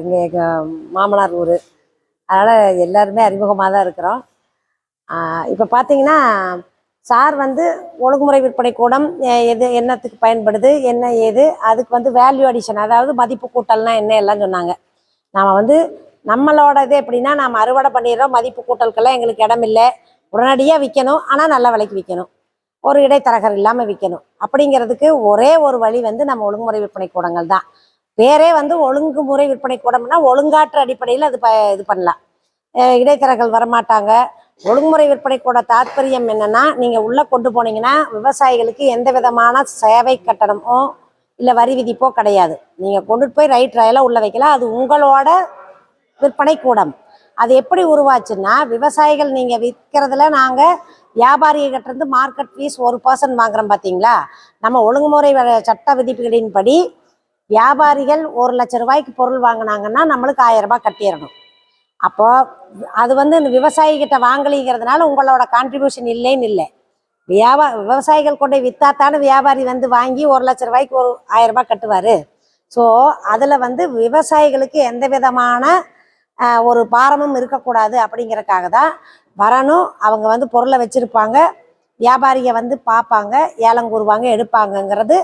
இங்கே எங்கள் மாமனார் ஊர். அதனால் எல்லாருமே அறிமுகமாக தான் இருக்கிறோம் இப்போ பார்த்தீங்கன்னா சார் வந்து ஒழுங்குமுறை விற்பனை கூடம் எது என்னத்துக்கு பயன்படுது என்ன ஏது அதுக்கு வந்து வேல்யூ அடிஷன் அதாவது மதிப்பு கூட்டல்னா என்ன எல்லாம் சொன்னாங்க. நாம் வந்து நம்மளோட இது எப்படின்னா நாம் அறுவடை பண்ணிடுறோம் மதிப்பு கூட்டலுக்கெல்லாம் எங்களுக்கு இடம் இல்லை. உடனடியாக விற்கணும் ஆனால் நல்ல விலைக்கு விற்கணும். ஒரு இடைத்தரகர் இல்லாமல் விற்கணும். அப்படிங்கிறதுக்கு ஒரே ஒரு வழி வந்து நம்ம ஒழுங்குமுறை விற்பனை கூடங்கள் தான். பேரே வந்து ஒழுங்குமுறை விற்பனை கூடம்னா ஒழுங்காற்று அடிப்படையில் அது ப இது பண்ணலாம். இடைத்தரகர்கள் வரமாட்டாங்க. ஒழுங்குமுறை விற்பனை கூட தாத்பரியம் என்னன்னா நீங்கள் உள்ளே கொண்டு போனீங்கன்னா விவசாயிகளுக்கு எந்த விதமான சேவை கட்டணமோ இல்லை வரி விதிப்போ கிடையாது. நீங்கள் கொண்டுட்டு போய் ரைட் ராயெல்லாம் உள்ளே வைக்கலாம். அது உங்களோட விற்பனை கூடம். அது எப்படி உருவாச்சுன்னா விவசாயிகள் நீங்கள் விற்கிறதுல நாங்கள் வியாபாரிகிட்டேருந்து மார்க்கெட் ஃபீஸ் ஒரு பர்சன்ட் வாங்குறோம் பார்த்தீங்களா நம்ம ஒழுங்குமுறை வ- சட்ட விதிப்புகளின்படி வியாபாரிகள் ஒரு லட்ச ரூபாய்க்கு பொருள் வாங்கினாங்கன்னா நம்மளுக்கு ஆயிரம் ரூபாய் கட்டிடணும். அப்போ அது வந்து இந்த விவசாயிகிட்ட வாங்கலிங்கிறதுனால உங்களோட கான்ட்ரிபியூஷன் இல்லைன்னு இல்லை. வியாபா விவசாயிகள் கொண்டு வித்தாத்தான வியாபாரி வந்து வாங்கி ஒரு லட்ச ரூபாய்க்கு ஒரு ஆயிரம் ரூபாய் கட்டுவார். ஸோ அதில் வந்து விவசாயிகளுக்கு எந்த விதமான ஒரு பாரமும் இருக்கக்கூடாது அப்படிங்கிறக்காக தான் வரணும். அவங்க வந்து பொருளை வச்சுருப்பாங்க. வியாபாரியை வந்து பார்ப்பாங்க ஏலம் கூறுவாங்க எடுப்பாங்கங்கிறது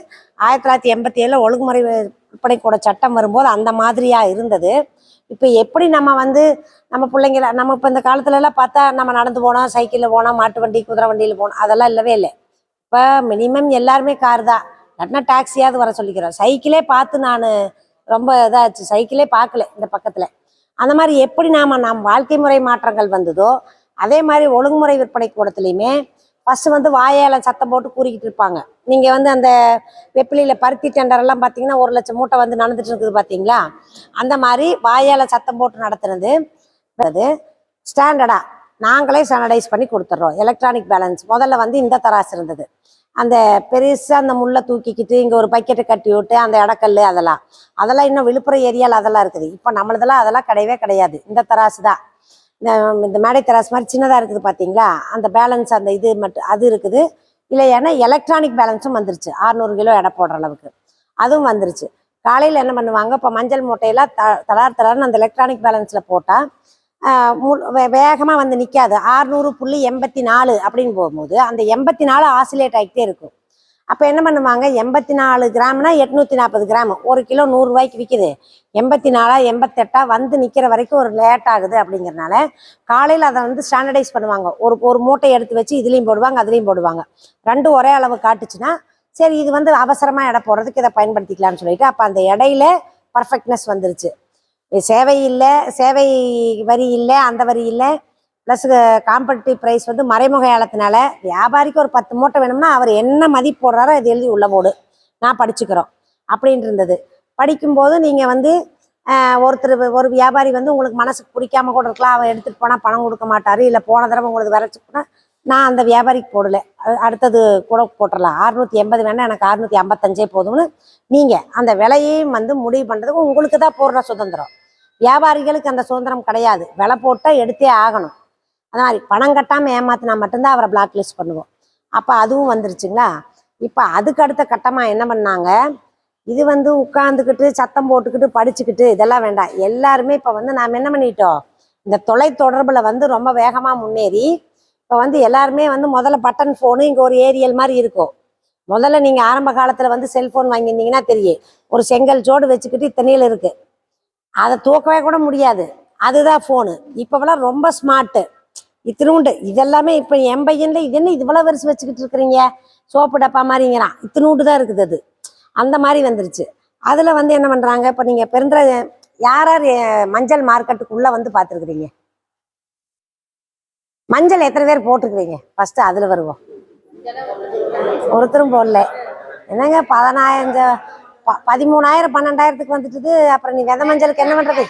ஆயிரத்தி தொள்ளாயிரத்தி எண்பத்தி ஏழில் ஒழுங்குமுறை விற்பனை கூட சட்டம் வரும்போது அந்த மாதிரியாக இருந்தது. இப்போ எப்படி நம்ம வந்து நம்ம பிள்ளைங்கள நம்ம இப்போ இந்த காலத்துலலாம் பார்த்தா நம்ம நடந்து போனோம் சைக்கிளில் போனோம் மாட்டு வண்டி குதிரை வண்டியில் போனோம் அதெல்லாம் இல்லவே இல்லை. இப்போ மினிமம் எல்லாருமே கார் தான். இல்லாட்டினா டாக்ஸியாவது வர சொல்லிக்கிறோம். சைக்கிளே பார்த்து நான் ரொம்ப இதாச்சு. சைக்கிளே பார்க்கல இந்த பக்கத்தில். அந்த மாதிரி எப்படி நாம் நம் வாழ்க்கை முறை மாற்றங்கள் வந்ததோ அதே மாதிரி ஒழுங்குமுறை விற்பனை கூடத்துலையுமே ஃபஸ்ட்டு வந்து வாயால சத்தம் போட்டு கூறிக்கிட்டு இருப்பாங்க. நீங்கள் வந்து அந்த வெப்பிலியில் பருத்தி டெண்டர் எல்லாம் பார்த்தீங்கன்னா ஒரு லட்சம் மூட்டை வந்து நடந்துட்டு இருக்குது பார்த்தீங்களா அந்த மாதிரி வாயால சத்தம் போட்டு நடத்துனது அது ஸ்டாண்டர்டாக நாங்களே ஸ்டாண்டர்டைஸ் பண்ணி கொடுத்துட்றோம் எலக்ட்ரானிக் பேலன்ஸ் முதல்ல வந்து இந்த தராசு இருந்தது. அந்த பெருசாக அந்த முள்ளை தூக்கிக்கிட்டு இங்கே ஒரு பக்கெட்டை கட்டி விட்டு அந்த இடக்கல் அதெல்லாம். அதெல்லாம் இன்னும் விழுப்புரம் ஏரியாவில் அதெல்லாம் இருக்குது. இப்போ நம்மளதெல்லாம் அதெல்லாம் கிடையவே கிடையாது. இந்த தராசு தான். இந்த இந்த மேடை தராசு மாதிரி சின்னதாக இருக்குது பார்த்தீங்களா அந்த பேலன்ஸ் அந்த இது மட்டும் அது இருக்குது. இல்லை ஏன்னா எலக்ட்ரானிக் பேலன்ஸும் வந்துருச்சு. 600 கிலோ எடை போடுற அளவுக்கு. அதுவும் வந்துருச்சு. காலையில் என்ன பண்ணுவாங்க? இப்போ மஞ்சள் மூட்டையெல்லாம் த தளார் தலார்னு அந்த எலக்ட்ரானிக் பேலன்ஸில் போட்டால் வேகமாக வந்து நிற்காது ஆறுநூறு புள்ளி எண்பத்தி நாலு அப்படின்னு போகும்போது அந்த எண்பத்தி நாலு ஆசிலேட் ஆகிட்டே இருக்கும். அப்போ என்ன பண்ணுவாங்க? எண்பத்தி நாலு கிராம்னா எட்நூற்றி நாற்பது கிராம். ஒரு கிலோ நூறுரூவாய்க்கு விற்கிது எண்பத்தி நாலா எண்பத்தெட்டா வந்து நிற்கிற வரைக்கும் ஒரு லேட் ஆகுது அப்படிங்கிறனால காலையில் அதை வந்து ஸ்டாண்டர்டைஸ் பண்ணுவாங்க. ஒரு ஒரு மூட்டை எடுத்து வச்சு இதுலேயும் போடுவாங்க அதுலேயும் போடுவாங்க. ரெண்டும் ஒரே அளவு காட்டுச்சுன்னா சரி இது வந்து அவசரமாக எடை போடுறதுக்கு இதை பயன்படுத்திக்கலாம்னு சொல்லிட்டு அப்போ அந்த இடையில பர்ஃபெக்ட்னஸ் வந்துருச்சு. சேவை இல்லை சேவை வரி இல்லை அந்த வரி இல்லை ப்ளஸ் காம்படிட்டிவ் ப்ரைஸ் வந்து மறைமுக ஏலத்தினால வியாபாரிக்கு ஒரு பத்து மூட்டை வேணும்னா அவர் என்ன மதிப்பு போடுறாரோ அது எழுதி உள்ள போடு. நான் படிச்சுக்கிறோம். அப்படின்ட்டு இருந்தது. படிக்கும்போது நீங்கள் வந்து ஒருத்தர் ஒரு வியாபாரி வந்து உங்களுக்கு மனசுக்கு பிடிக்காம கூட இருக்கலாம். அவன் எடுத்துகிட்டு போனால் பணம் கொடுக்க மாட்டார். இல்லை போன தடவை உங்களுக்கு விரைச்சி போனால் நான் அந்த வியாபாரிக்கு போடல. அடுத்தது கூட போட்டுடலாம். அறுநூத்தி எண்பது வேணா எனக்கு அறுநூத்தி ஐம்பத்தஞ்சே போதும்னு நீங்கள் அந்த விலையையும் வந்து முடிவு பண்ணுறதுக்கு உங்களுக்கு தான் போடுற சுதந்திரம். வியாபாரிகளுக்கு அந்த சுதந்திரம் கிடையாது. விலை போட்டால் எடுத்தே ஆகணும். அந்த மாதிரி பணம் கட்டாமல் ஏமாத்தினா மட்டும்தான் அவரை பிளாக் லிஸ்ட் பண்ணுவோம். அப்போ அதுவும் வந்துருச்சுங்களா? இப்போ அதுக்கு அடுத்த கட்டமாக என்ன பண்ணாங்க? இது வந்து உட்காந்துக்கிட்டு சத்தம் போட்டுக்கிட்டு படிச்சுக்கிட்டு இதெல்லாம் வேண்டாம். எல்லாருமே இப்போ வந்து நாம் என்ன பண்ணிட்டோம்? இந்த தொலை தொடர்பில் வந்து ரொம்ப வேகமாக முன்னேறி இப்போ வந்து எல்லாருமே வந்து முதல்ல பட்டன் ஃபோனு இங்கே ஒரு ஏரியல் மாதிரி இருக்கும். முதல்ல நீங்கள் ஆரம்ப காலத்தில் வந்து செல்ஃபோன் வாங்கியிருந்தீங்கன்னா தெரியும். ஒரு செங்கல் ஜோடு வச்சுக்கிட்டு இத்தனையில் இருக்குது அதை தூக்கவே கூட முடியாது. அதுதான் ஃபோனு இப்போவெல்லாம் ரொம்ப ஸ்மார்ட்டு இத்தினூண்டு. இதெல்லாமே இப்போ என் பையனில் இது என்ன இவ்வளோ வருஷம் வச்சுக்கிட்டு இருக்கிறீங்க? சோப்பு டப்பா மாதிரிங்கிறான் இத்தினூண்டு தான் இருக்குது அது. அந்த மாதிரி வந்துருச்சு. அதில் வந்து என்ன பண்ணுறாங்க இப்போ நீங்கள் பெருந்த யார் யார் மஞ்சள் மார்க்கெட்டுக்குள்ளே வந்து பார்த்துருக்குறீங்க? மஞ்சள் எத்தனை பேர் போட்டிருக்கிறீங்க? ஃபஸ்ட்டு அதில் வருவோம். ஒருத்தரும் போடல. என்னங்க பதினாயிரம் ப பதிமூணாயிரம் பன்னெண்டாயிரத்துக்கு வந்துட்டுது. அப்புறம் நீ வித மஞ்சளுக்கு என்ன பண்ணுறது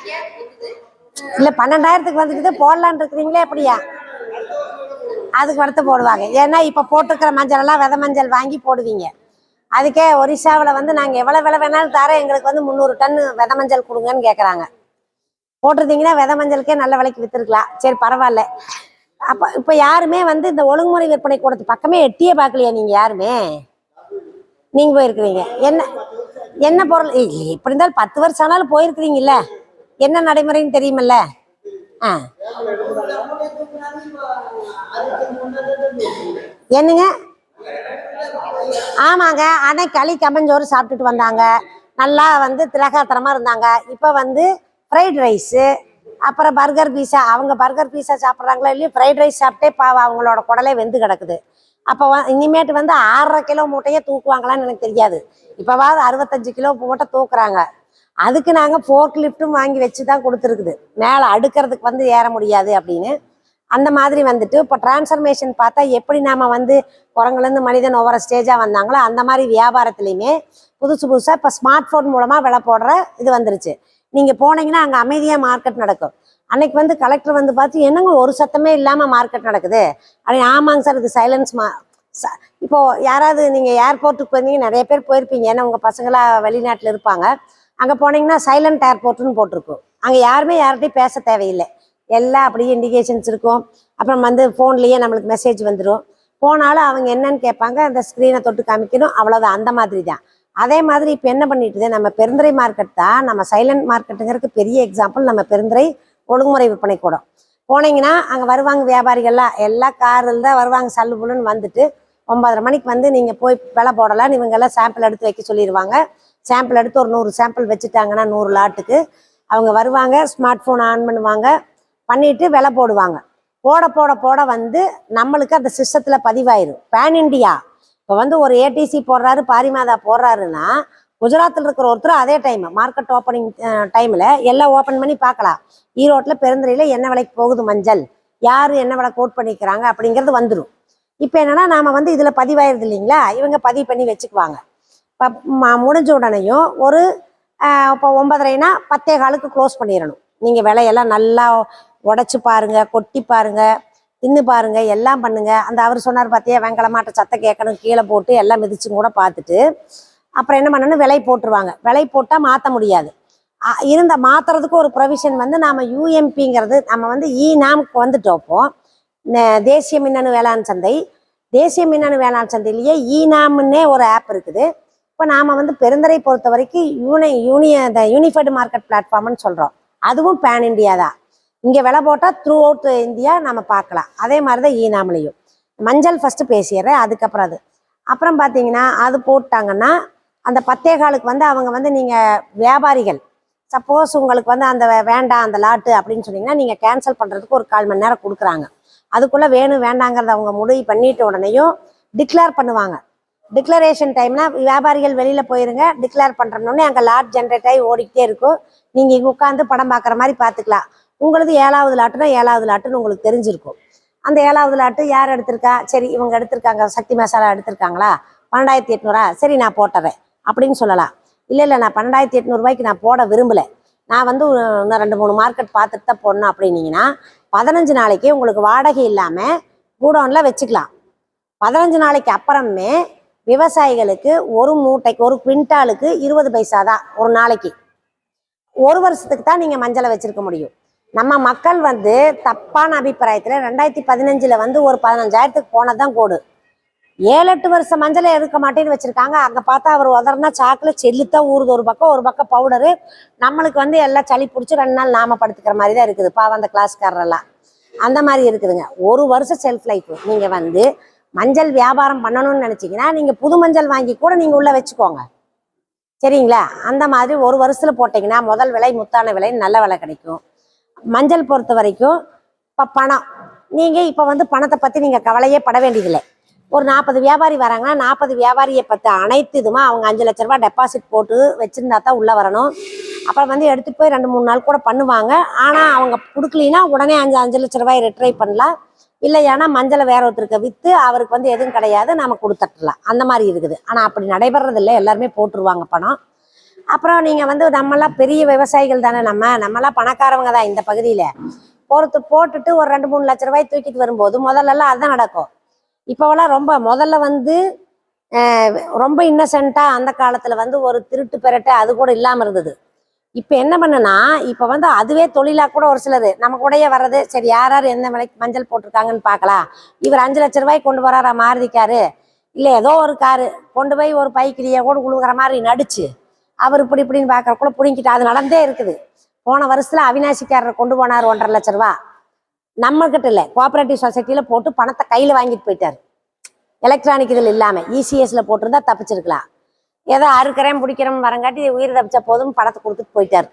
இல்லை பன்னெண்டாயிரத்துக்கு வந்துட்டுது. போடலான்னு இருக்கிறீங்களே அப்படியா? அதுக்கு அடுத்து போடுவாங்க. ஏன்னா இப்போ போட்டிருக்கிற மஞ்சள் எல்லாம் வித மஞ்சள் வாங்கி போடுவீங்க. அதுக்கே ஒரிசாவில் வந்து நாங்கள் எவ்வளோ விலை வேணாலும் தரோம் எங்களுக்கு வந்து முந்நூறு டன் வித மஞ்சள் கொடுங்கன்னு கேட்குறாங்க போட்டிருந்தீங்கன்னா வித மஞ்சளுக்கே நல்ல விலைக்கு விற்றுருக்கலாம் சரி பரவாயில்ல. அப்போ இப்போ யாருமே வந்து இந்த ஒழுங்குமுறை விற்பனை கூடத்து பக்கமே எட்டியே பார்க்கலையா நீங்கள் யாருமே? நீங்கள் போயிருக்கிறீங்க. என்ன என்ன பொருள்? ஏய், எப்படி இருந்தாலும் பத்து வருஷம் ஆனாலும் போயிருக்கிறீங்கல்ல. என்ன நடைமுறைன்னு தெரியுமில்ல? ஆ. என்னங்க? ஆமாங்க அன்னைக்கு களி கம்பஞ்சோறு சாப்பிட்டுட்டு வந்தாங்க. நல்லா வந்து திலகாத்திரமா இருந்தாங்க. இப்போ வந்து ஃப்ரைட் ரைஸு அப்புறம் பர்கர் பீஸா அவங்க பர்கர் பீஸா சாப்பிட்றாங்களோ இல்லையோ ஃப்ரைட் ரைஸ் சாப்பிட்டே பாவம் அவங்களோட குடலே வெந்து கிடக்குது. அப்போ வ- இனிமேட்டு வந்து ஆறரை கிலோ மூட்டையே தூக்குவாங்களான்னு எனக்கு தெரியாது. இப்போவாவது அறுபத்தஞ்சு கிலோ மூட்டை தூக்குறாங்க. அதுக்கு நாங்கள் ஃபோர்க் லிஃப்ட்டும் வாங்கி வச்சு தான் கொடுத்துருக்குது. மேலே அடுக்கிறதுக்கு வந்து ஏற முடியாது அப்படின்னு. அந்த மாதிரி வந்துட்டு இப்போ டிரான்ஸ்ஃபர்மேஷன் பார்த்தா எப்படி நாம் வந்து குரங்குலேருந்து மனிதன் ஒவ்வொரு ஸ்டேஜாக வந்தாங்களோ அந்த மாதிரி வியாபாரத்துலையுமே புதுசு புதுசாக இப்போ ஸ்மார்ட் ஃபோன் மூலமாக விலை போடுற இது வந்துருச்சு. நீங்கள் போனீங்கன்னா அங்கே அமைதியாக மார்க்கெட் நடக்கும். அன்னைக்கு வந்து கலெக்டர் வந்து பார்த்து என்னங்க ஒரு சத்தமே இல்லாமல் மார்க்கெட் நடக்குது? அப்படின்னு ஆமாங்க சார் இது சைலன்ஸ் மா இப்போ யாராவது நீங்கள் ஏர்போர்ட்டுக்கு போயிருந்தீங்க நிறைய பேர் போயிருப்பீங்க. ஏன்னா உங்கள் பசங்களா வெளிநாட்டில் இருப்பாங்க. அங்கே போனீங்கன்னா சைலண்ட் ஏர்போர்ட்னு போட்டிருக்கும். அங்கே யாருமே யார்கிட்டையும் பேச தேவையில்லை. எல்லாம் அப்படியே இண்டிகேஷன்ஸ் இருக்கும். அப்புறம் வந்து ஃபோன்லேயே நம்மளுக்கு மெசேஜ் வந்துடும் போனாலும் அவங்க என்னன்னு கேட்பாங்க. அந்த ஸ்க்ரீனை தொட்டு காமிக்கணும். அவ்வளோதான் அந்த மாதிரி தான் அதே மாதிரி இப்போ என்ன பண்ணிட்டு நம்ம பெருந்துறை மார்க்கெட் தான். நம்ம சைலண்ட் மார்க்கெட்டுங்கிறதுக்கு பெரிய எக்ஸாம்பிள் நம்ம பெருந்துறை ஒழுங்குமுறை விற்பனை கூடம். போனீங்கன்னா அங்கே வருவாங்க வியாபாரிகள்லாம். எல்லா காரில் தான் வருவாங்க. சல்லு புல்லுன்னு வந்துட்டு ஒன்பதரை மணிக்கு வந்து நீங்கள் போய் விலை போடலாம் இவங்கெல்லாம் சாம்பிள் எடுத்து வைக்க சொல்லிடுவாங்க சாம்பிள் எடுத்து ஒரு நூறு சாம்பிள் வச்சுட்டாங்கன்னா நூறு லாட்டுக்கு. அவங்க வருவாங்க ஸ்மார்ட் ஃபோன் ஆன் பண்ணுவாங்க. பண்ணிட்டு விலை போடுவாங்க. போட போட போட வந்து நம்மளுக்கு அந்த சிஸ்டத்தில் பதிவாயிரும். பேன் இண்டியா இப்போ வந்து ஒரு ஏடிசி போடுறாரு பாரிமாதா போடுறாருன்னா குஜராத்தில் இருக்கிற ஒருத்தர் அதே டைம் மார்க்கெட் ஓப்பனிங் டைமில் எல்லாம் ஓப்பன் பண்ணி பார்க்கலாம். ஈரோட்டில் பெருந்துறையில் என்ன விலைக்கு போகுது மஞ்சள்? யார் என்ன விலை கோட் பண்ணிக்கிறாங்க அப்படிங்கிறது வந்துடும் இப்போ என்னன்னா நாம வந்து இதில் பதிவாயிருது இல்லைங்களா? இவங்க பதிவு பண்ணி வச்சுக்குவாங்க. இப்போ முடிஞ்ச உடனேயும் ஒரு இப்போ ஒன்பதரைனா பத்தே காலுக்கு க்ளோஸ் பண்ணிடணும். நீங்கள் விலையெல்லாம் நல்லா உடச்சி பாருங்க கொட்டி பாருங்க தின்னு பாருங்க எல்லாம் பண்ணுங்க. அந்த அவர் சொன்னார் பார்த்தியா வெங்கலமாட்ட சத்தை கேட்கணும் கீழே போட்டு எல்லாம் மிதிச்சும் கூட பார்த்துட்டு அப்புறம் என்ன பண்ணணும் விலை போட்டுருவாங்க. விலை போட்டால் மாற்ற முடியாது. இருந்த மாத்துறதுக்கு ஒரு ப்ரொவிஷன் வந்து நாம யூஎம்பிங்கிறது நம்ம வந்து இ நாமுக்கு வந்துட்டோப்போம் ந- தேசிய மின்னணு வேளாண் சந்தை தேசிய மின்னணு வேளாண் சந்தையிலேயே ஈனாம்னே ஒரு ஆப் இருக்குது. இப்போ நாம் வந்து பெருந்தரை பொறுத்த வரைக்கும் யூனி யூனிய இந்த யூனிஃபைடு மார்க்கெட் பிளாட்ஃபார்ம்னு சொல்கிறோம் அதுவும் பேன் இண்டியா தான். இங்கே விலை போட்டால் த்ரூ அவுட் இந்தியா நம்ம பார்க்கலாம். அதே மாதிரி தான் ஈனாம்லேயும் மஞ்சள் ஃபஸ்ட்டு பேசிடுறேன் அதுக்கப்புறம் அது. அப்புறம் பார்த்தீங்கன்னா அது போட்டாங்கன்னா அந்த பத்தே காலுக்கு வந்து அவங்க வந்து நீங்கள் வியாபாரிகள். சப்போஸ் உங்களுக்கு வந்து அந்த வேண்டாம் அந்த லாட்டு அப்படின்னு சொன்னீங்கன்னா நீங்கள் கேன்சல் பண்ணுறதுக்கு ஒரு கால் மணி நேரம் கொடுக்குறாங்க. அதுக்குள்ளே வேணும் வேண்டாங்கிறத அவங்க முடிவு பண்ணிட்ட உடனேயும் டிக்ளேர் பண்ணுவாங்க. டிக்ளரேஷன் டைம்னா வியாபாரிகள் வெளியில் போயிருங்க டிக்ளேர் பண்ணுறோன்னே அங்கே லாட் ஜென்ரேட் ஆகி ஓடிக்கிட்டே இருக்கும். நீங்கள் இங்கே உட்காந்து படம் பார்க்குற மாதிரி பார்த்துக்கலாம். உங்களது ஏழாவது லாட்டுனா ஏழாவது லாட்டுன்னு உங்களுக்கு தெரிஞ்சிருக்கும். அந்த ஏழாவது லாட்டு யார் எடுத்திருக்கா? சரி இவங்க எடுத்திருக்காங்க சக்தி மசாலா எடுத்திருக்காங்களா? பன்னெண்டாயிரத்தி எட்நூறா? சரி நான் போட்டுறேன் அப்படின்னு சொல்லலாம். இல்லை இல்லை நான் பன்னெண்டாயிரத்தி எட்நூறுபாய்க்கு நான் போட விரும்பலை. நான் வந்து இன்னும் ரெண்டு மூணு மார்க்கெட் பார்த்துட்டு தான் போடணும் அப்படின்னீங்கன்னா பதினஞ்சு நாளைக்கு உங்களுக்கு வாடகை இல்லாமல் கூடவுனில் வச்சுக்கலாம். பதினஞ்சு நாளைக்கு அப்புறமே விவசாயிகளுக்கு ஒரு மூட்டைக்கு ஒரு குவிண்டாலுக்கு இருபது பைசா தான் ஒரு நாளைக்கு. ஒரு வருஷத்துக்கு தான் நீங்கள் மஞ்சளை வச்சுருக்க முடியும். நம்ம மக்கள் வந்து தப்பான அபிப்பிராயத்தில் ரெண்டாயிரத்தி பதினஞ்சில் வந்து ஒரு பதினஞ்சாயிரத்துக்கு போனது தான் கோடு. ஏழு எட்டு வருஷம் மஞ்சளை எடுக்க மாட்டேன்னு வச்சிருக்காங்க. அங்கே பார்த்தா அவர் உதறனா சாக்கில் செல்லுத்தான் ஊறுது ஒரு பக்கம் ஒரு பக்கம் பவுடரு நம்மளுக்கு வந்து எல்லாம் சளி பிடிச்சி ரெண்டு நாள் நாம படுத்துக்கிற மாதிரி தான் இருக்குது. பாவம் அந்த கிளாஸ்காரரெல்லாம். அந்த மாதிரி இருக்குதுங்க. ஒரு வருஷம் செல்ஃப் லைஃப் நீங்கள் வந்து மஞ்சள் வியாபாரம் பண்ணணும்னு நினச்சிங்கன்னா நீங்கள் புது மஞ்சள் வாங்கி கூட நீங்கள் உள்ளே வச்சுக்கோங்க. சரிங்களா? அந்த மாதிரி ஒரு வருஷத்தில் போட்டிங்கன்னா முதல் விலை முத்தான விலை நல்ல விலை கிடைக்கும். மஞ்சள் பொறுத்த வரைக்கும் இப்போ பணம். நீங்கள் இப்போ வந்து பணத்தை பற்றி நீங்கள் கவலையே பட வேண்டியதில்லை. ஒரு நாற்பது வியாபாரி வராங்கன்னா நாற்பது வியாபாரியை பற்றி அனைத்து இதுமா அவங்க அஞ்சு லட்ச ரூபா டெபாசிட் போட்டு வச்சுருந்தா தான் உள்ளே வரணும். அப்புறம் வந்து எடுத்துகிட்டு போய் ரெண்டு மூணு நாள் கூட பண்ணுவாங்க. ஆனால் அவங்க கொடுக்கலினா உடனே அஞ்சு அஞ்சு லட்ச ரூபாய் ரிட்ரை பண்ணலாம். இல்லையானா மஞ்சளை வேற ஒருத்தருக்கு விற்று அவருக்கு வந்து எதுவும் கிடையாது நம்ம கொடுத்துடலாம் அந்த மாதிரி இருக்குது. ஆனால் அப்படி நடைபெறதில்லை எல்லாருமே போட்டுருவாங்க பணம். அப்புறம் நீங்கள் வந்து நம்மளாம் பெரிய விவசாயிகள் தானே நம்ம. நம்மளாம் பணக்காரவங்க தான் இந்த பகுதியில். பொறுத்து போட்டுட்டு ஒரு ரெண்டு மூணு லட்ச ரூபாய் தூக்கிட்டு வரும்போது முதல்லலாம் அதுதான் நடக்கும். இப்போவெல்லாம் ரொம்ப முதல்ல வந்து ரொம்ப இன்னசென்ட்டாக அந்த காலத்தில் வந்து ஒரு திருட்டு பெரட்டு அது கூட இல்லாமல் இருந்தது. இப்போ என்ன பண்ணுனா இப்போ வந்து அதுவே தொழிலாக கூட ஒரு சிலது. நம்ம கூடயே வர்றது சரி யார் யார் எந்த விலைக்கு மஞ்சள் போட்டிருக்காங்கன்னு பார்க்கலாம். இவர் அஞ்சு லட்ச ரூபாய்க்கு கொண்டு வராரா மாருதி காரு இல்லை ஏதோ ஒரு காரு கொண்டு போய் ஒரு பைக்கிரியை கூட குழுங்குற மாதிரி நடிச்சு அவர் இப்படி இப்படின்னு பார்க்கறக்குள்ள பிடிங்கிட்டு அது நடந்தே இருக்குது. போன வருஷத்துல அவினாசிக்காரர் கொண்டு போனார் ஒன்றரை லட்ச ரூபா. நம்மக்கிட்ட இல்லை. கோஆபரேட்டிவ் சொசைட்டியில் போட்டு பணத்தை கையில் வாங்கிட்டு போயிட்டார். எலக்ட்ரானிக் இதில் இல்லாமல் இசிஎஸ்ல போட்டிருந்தா தப்பிச்சிருக்கலாம். ஏதோ அறுக்கிறேன் பிடிக்கிறேன் வரங்காட்டி உயிர் தப்பிச்ச போதும் பணத்தை கொடுத்துட்டு போயிட்டார்.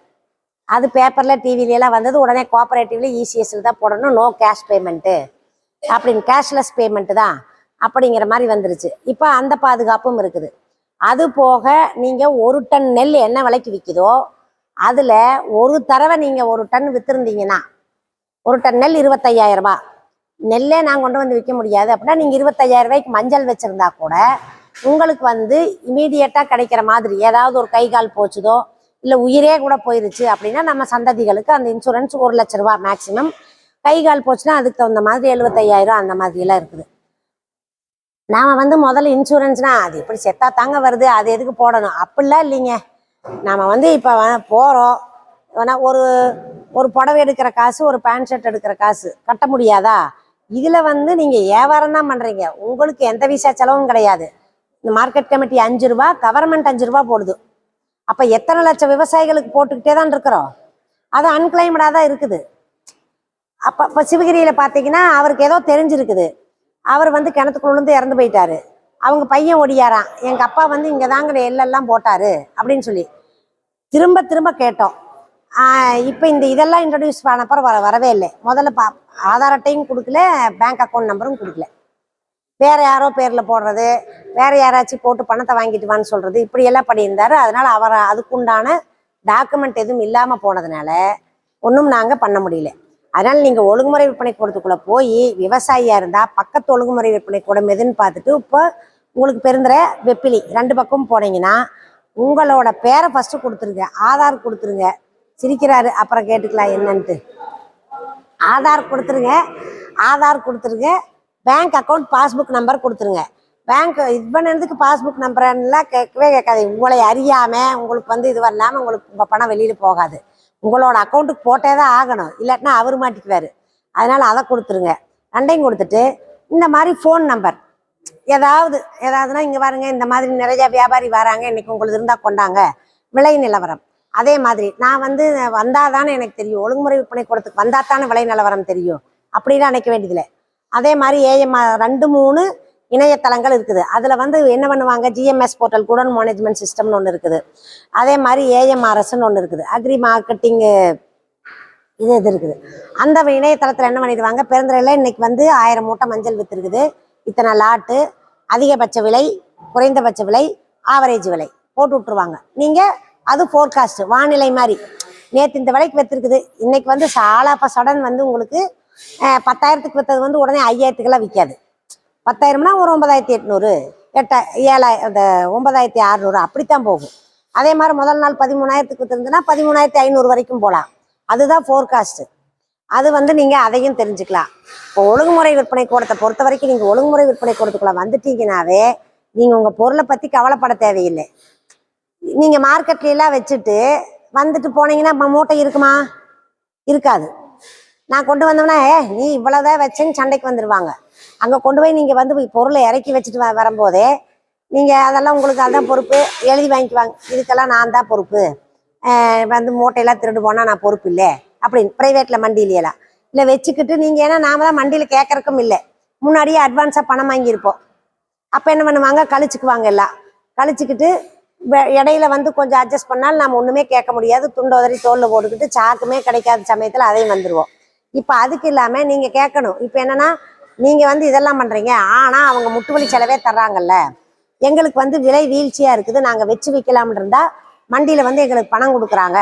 அது பேப்பரில் டிவிலெலாம் வந்தது. உடனே கோஆபரேட்டிவ்ல இசிஎஸ்ல தான் போடணும். நோ கேஷ் பேமெண்ட்டு அப்படின்னு கேஷ்லெஸ் பேமெண்ட்டு தான் அப்படிங்கிற மாதிரி வந்துருச்சு. இப்போ அந்த பாதுகாப்பும் இருக்குது. அது போக நீங்கள் ஒரு டன் நெல் என்ன விலைக்கு விற்கிதோ அதில் ஒரு தடவை நீங்கள் ஒரு டன் விற்றுருந்தீங்கன்னா ஒரு டன் நெல் இருபத்தையாயிரம் ரூபாய். நெல்லே நான் கொண்டு வந்து விற்க முடியாது. அப்படின்னா நீங்கள் இருபத்தையாயிரம் ரூபாய்க்கு மஞ்சள் வச்சுருந்தா கூட உங்களுக்கு வந்து இமீடியட்டாக கிடைக்கிற மாதிரி ஏதாவது ஒரு கை கால் போச்சுதோ இல்லை உயிரே கூட போயிருச்சு அப்படின்னா நம்ம சந்ததிகளுக்கு அந்த இன்சூரன்ஸ் ஒரு லட்ச ரூபா மேக்ஸிமம் கை கால் போச்சுன்னா அதுக்கு தகுந்த மாதிரி எழுபத்தையாயிரம் அந்த மாதிரியெல்லாம் இருக்குது. நாம் வந்து முதல்ல இன்சூரன்ஸ்னா அது இப்படி செத்தா தாங்க வருது அது எதுக்கு போடணும்? அப்படிலாம் இல்லைங்க. நாம் வந்து இப்போ போகிறோம் வேணா ஒரு ஒரு புடவை எடுக்கிற காசு ஒரு பேண்ட் ஷர்ட் எடுக்கிற காசு. கட்ட முடியாதா? இதில் வந்து நீங்கள் வியாபாரம் தான் பண்ணுறீங்க உங்களுக்கு எந்த விசா செலவும் கிடையாது. இந்த மார்க்கெட் கமிட்டி அஞ்சு ரூபா கவர்மெண்ட் அஞ்சு ரூபா போடுது. அப்போ எத்தனை லட்சம் விவசாயிகளுக்கு போட்டுக்கிட்டே தான் இருக்கிறோம். அது அன்கிளைமடாக தான் இருக்குது. அப்போ இப்போ சிவகிரியில் பார்த்தீங்கன்னா அவருக்கு ஏதோ தெரிஞ்சிருக்குது. அவர் வந்து கிணத்துக்குள்ளேருந்து இறந்து போயிட்டாரு. அவங்க பையன் ஒடியாரான் எங்கள் அப்பா வந்து இங்கே தாங்கிற எல்லாம் போட்டாரு அப்படின்னு சொல்லி. திரும்ப திரும்ப கேட்டோம். இப்போ இந்த இதெல்லாம் இன்ட்ரடியூஸ் பண்ண அப்புறம் வர வரவே இல்லை. முதல்ல பா ஆதார் அட்டையும் கொடுக்கல பேங்க் அக்கௌண்ட் நம்பரும் கொடுக்கல. வேற யாரோ பேரில் போடுறது வேற யாராச்சும் போட்டு பணத்தை வாங்கிட்டு வான்னு சொல்றது இப்படியெல்லாம் பண்ணியிருந்தாரு. அதனால அவர் அதுக்குண்டான டாக்குமெண்ட் எதுவும் இல்லாமல் போனதுனால ஒன்றும் நாங்கள் பண்ண முடியல. அதனால் நீங்கள் ஒழுங்குமுறை விற்பனை கூடத்துக்குள்ளே போய் விவசாயியாக இருந்தால் பக்கத்து ஒழுங்குமுறை விற்பனை கூடம் எதுன்னு பார்த்துட்டு இப்போ உங்களுக்கு பெருந்துற வெப்பிலி ரெண்டு பக்கமும் போனீங்கன்னா உங்களோட பேரை ஃபஸ்ட்டு கொடுத்துருங்க ஆதார் கொடுத்துருங்க. சிரிக்கிறாரு. அப்புறம் கேட்டுக்கலாம் என்னன்ட்டு. ஆதார் கொடுத்துருங்க. ஆதார் கொடுத்துருங்க. பேங்க் அக்கௌண்ட் பாஸ்புக் நம்பர் கொடுத்துருங்க. பேங்க் இது பண்ணதுக்கு பாஸ்புக் நம்பர்லாம் கேட்கவே கேட்காது உங்களை அறியாமல் உங்களுக்கு வந்து இது வரலாமல் உங்களுக்கு உங்கள் பணம் வெளியில் போகாது. உங்களோட அக்கௌண்ட்டுக்கு போட்டே தான் ஆகணும். இல்லாட்டினா அவர் மாட்டிக்குவார். அதனால் அதை கொடுத்துருங்க. ரெண்டையும் கொடுத்துட்டு இந்த மாதிரி ஃபோன் நம்பர் ஏதாவது ஏதாவதுனா இங்கே பாருங்க. இந்த மாதிரி நிறைய வியாபாரி வராங்க. இன்னைக்கு உங்களுக்கு இருந்தால் கொண்டாங்க. விலை நிலவரம். அதே மாதிரி நான் வந்து வந்தாதானே எனக்கு தெரியும். ஒழுங்குமுறை விற்பனை கூடத்துக்கு வந்தா தானே விலை நிலவரம் தெரியும். அப்படின்னு நினைக்க வேண்டியதில்லை. அதே மாதிரி ஏஎம் ரெண்டு மூணு இணையதளங்கள் இருக்குது. அதில் வந்து என்ன பண்ணுவாங்க? ஜிஎம்எஸ் போர்ட்டல் குடன் மேனேஜ்மெண்ட் சிஸ்டம்னு ஒன்று இருக்குது. அதே மாதிரி ஏஎம்ஆர்எஸ்ன்னு ஒன்று இருக்குது. அக்ரி மார்க்கெட்டிங்கு இது இது இருக்குது. அந்த இணையதளத்தில் என்ன பண்ணிடுவாங்க? பெருந்துறையில் இன்னைக்கு வந்து ஆயிரம் மூட்டை மஞ்சள் விற்றுருக்குது இத்தனை லாட்டு அதிகபட்ச விலை குறைந்தபட்ச விலை ஆவரேஜ் விலை போட்டு விட்ருவாங்க நீங்கள் அது ஃபோர்காஸ்ட் வானிலை மாதிரி. நேற்று இந்த விலைக்கு விற்றுருக்குது இன்னைக்கு வந்து சாலா சடன் வந்து உங்களுக்கு பத்தாயிரத்துக்கு விற்றது வந்து உடனே ஐயாயிரத்துக்கெல்லாம் விற்காது பத்தாயிரம்னா ஒரு ஒன்பதாயிரத்தி எட்நூறு எட்ட ஏழாய் அந்த ஒன்பதாயிரத்தி அறநூறு அப்படித்தான் போகும். அதே மாதிரி முதல் நாள் பதிமூணாயிரத்துக்கு விற்றுருந்துன்னா பதிமூணாயிரத்தி ஐநூறு வரைக்கும் போகலாம். அதுதான் ஃபோர்காஸ்ட்டு அது வந்து நீங்கள் அதையும் தெரிஞ்சுக்கலாம். இப்போ ஒழுங்குமுறை விற்பனை கூடத்தை பொறுத்த வரைக்கும் நீங்கள் ஒழுங்குமுறை விற்பனை கூடத்துக்குள்ளே வந்துட்டீங்கனாவே நீங்கள் உங்கள் பொருளை பற்றி கவலைப்பட தேவையில்லை. நீங்கள் மார்க்கெட்லாம் வச்சுட்டு வந்துட்டு போனீங்கன்னா இப்போ மூட்டை இருக்குமா? இருக்காது. நான் கொண்டு வந்தோம்னா ஏ நீ இவ்வளோதான் வச்சேன்னு சண்டைக்கு வந்துடுவாங்க அங்கே கொண்டு போய் நீங்கள் வந்து பொருளை இறக்கி வச்சுட்டு வ- வரும்போதே நீங்கள் அதெல்லாம் உங்களுக்கு அதான் பொறுப்பு. எழுதி வாங்கிக்குவாங்க. இதுக்கெல்லாம் நான் தான் பொறுப்பு. வந்து மூட்டையெல்லாம் திருடு போனால் நான் பொறுப்பு இல்லை. அப்படின்னு. ப்ரைவேட்டில் மண்டியிலையெல்லாம் இல்லை வச்சுக்கிட்டு நீங்கள் ஏன்னா நாம தான் மண்டியில் கேட்கறக்கும் இல்லை. முன்னாடியே அட்வான்ஸாக பணம் வாங்கியிருப்போம். அப்போ என்ன பண்ணுவாங்க? கழிச்சுக்குவாங்க எல்லாம். கழிச்சுக்கிட்டு இடையில வந்து கொஞ்சம் அட்ஜஸ்ட் பண்ணாலும் நம்ம ஒன்றுமே கேட்க முடியாது. துண்டு உதறி தோலில் போட்டுக்கிட்டு சாக்குமே கிடைக்காத சமயத்தில் அதையும் வந்துடுவோம் இப்போ அதுக்கு இல்லாமல் நீங்கள் கேட்கணும். இப்போ என்னன்னா நீங்கள் வந்து இதெல்லாம் பண்ணுறீங்க ஆனால் அவங்க முட்டுவலி செலவே தர்றாங்கல்ல. எங்களுக்கு வந்து விலை வீழ்ச்சியாக இருக்குது. நாங்கள் வச்சு விற்கலாம்னு இருந்தால் மண்டியில் வந்து எங்களுக்கு பணம் கொடுக்குறாங்க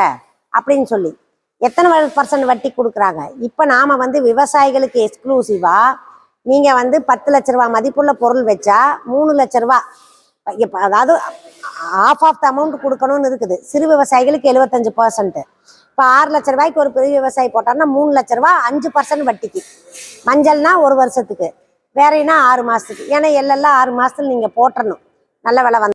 அப்படின்னு சொல்லி. எத்தனை பர்சன்ட் வட்டி கொடுக்குறாங்க? இப்போ நாம் வந்து விவசாயிகளுக்கு எக்ஸ்க்ளூசிவாக நீங்கள் வந்து பத்து லட்ச ரூபா மதிப்புள்ள பொருள் வச்சா மூணு லட்ச ரூபா இப்போ அதாவது ஆஃப் ஆஃப் த அமௌண்ட் கொடுக்கணும்னு இருக்குது. சிறு விவசாயிகளுக்கு எழுபத்தஞ்சு பர்சன்ட் இப்போ ஆறு லட்ச ரூபாய்க்கு ஒரு பெரிய விவசாயி போட்டாருன்னா மூணு லட்ச ரூபா அஞ்சு பர்சன்ட் வட்டிக்கு. மஞ்சள்னா ஒரு வருஷத்துக்கு. வேறைனா ஆறு மாதத்துக்கு ஏன்னா எல்லாம் ஆறு மாதத்துல நீங்கள் போட்டுறணும். நல்ல விலை வந்து